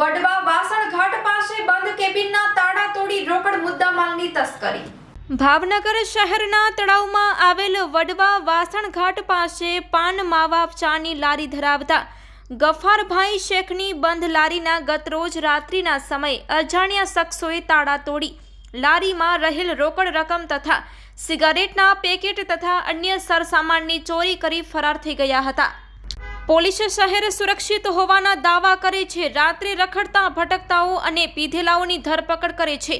વડવા વાસણઘાટ પાસે બંધ કેબિનના તાળા તોડી રોકડ મુદ્દામાલની તસ્કરી. ભાવનગર શહેરના તળાવમાં આવેલ વડવા વાસણઘાટ પાસે પાન માવા ચાની લારી ધરાવતા ગફારભાઈ શેખની બંધ લારીના ગત રોજ રાત્રિના સમયે અજાણ્યા શખ્સોએ તાળા તોડી લારીમાં રહેલ રોકડ રકમ તથા સિગારેટના પેકેટ તથા અન્ય સરસામાનની ચોરી કરી ફરાર થઈ ગયા હતા. પોલીસ શહેર સુરક્ષિત હોવાના દાવા કરે છે. રાત્રે રખડતા ભટકતાઓ અને પીધેલાઓની ધરપકડ કરે છે.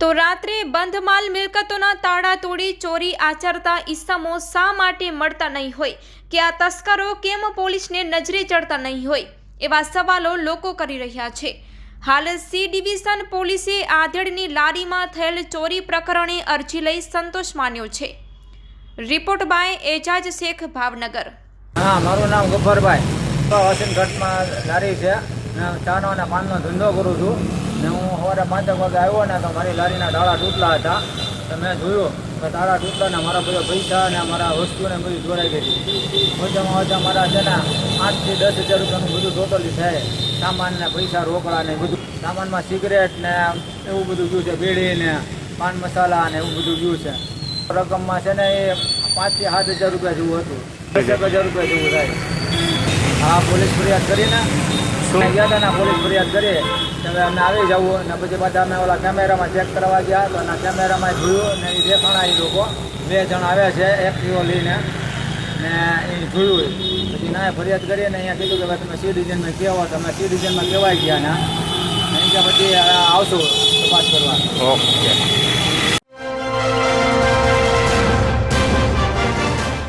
તો રાત્રે બંધ માલ મિલકતોના તાળા તોડી ચોરી આચરતા ઇસમો શા માટે મળતા નહીં હોય? કે આ તસ્કરો કેમ પોલીસને નજરે ચડતા નહીં હોય? એવા સવાલો લોકો કરી રહ્યા છે. હાલ સી ડિવિઝન પોલીસે આધેડની લારીમાં થયેલ ચોરી પ્રકરણે અરજી લઈ સંતોષ માન્યો છે. Report by Ejaz Shaikh Bhavnagar. હા, મારું નામ ગબ્બરભાઈ. ઘટમાં લારી છે. ચાનો અને પાનનો ધંધો કરું છું. ને હું સવારે પાંચેક વાગે આવ્યો ને તો મારી લારીના તાળા તૂટલા હતા. તો મેં જોયું કે તાળા તૂટલા ને મારા બધા પૈસા અને મારા વસ્તુને બધી ચોરાઈ ગઈ. ઓછામાં ઓછા મારા છે ને આઠથી દસ હજાર રૂપિયાનું બધું ટોટલી થાય સામાન ને પૈસા રોકડા ને બધું. સામાનમાં સિગરેટ ને એવું બધું ગયું છે, બીડી ને પાન મસાલા ને એવું બધું ગયું છે. રકમમાં છે ને એ પાંચથી સાત હજાર રૂપિયા જેવું હતું. હજાર રૂપિયા જેવું થાય. હા પોલીસ ફરિયાદ કરીને શું? ગયા હતા ને પોલીસ ફરિયાદ કરી. તમે હવે અમે આવી જવું ને પછી બધા અમે ઓલા કેમેરામાં ચેક કરવા ગયા તો એના કેમેરામાં જોયું ને એ દેખાણા એ લોકો. બે જણ આવ્યા છે એક્ટિવો લઈને. ને એ જોયું પછી ના ફરિયાદ કરીને અહીંયા કીધું કે ભાઈ તમે સી ડિવિઝનમાં કહેવો તમે સી ડિવિઝનમાં કહેવાય ગયા ને. અહીંયા કે પછી આવશું તપાસ કરવા. ઓકે.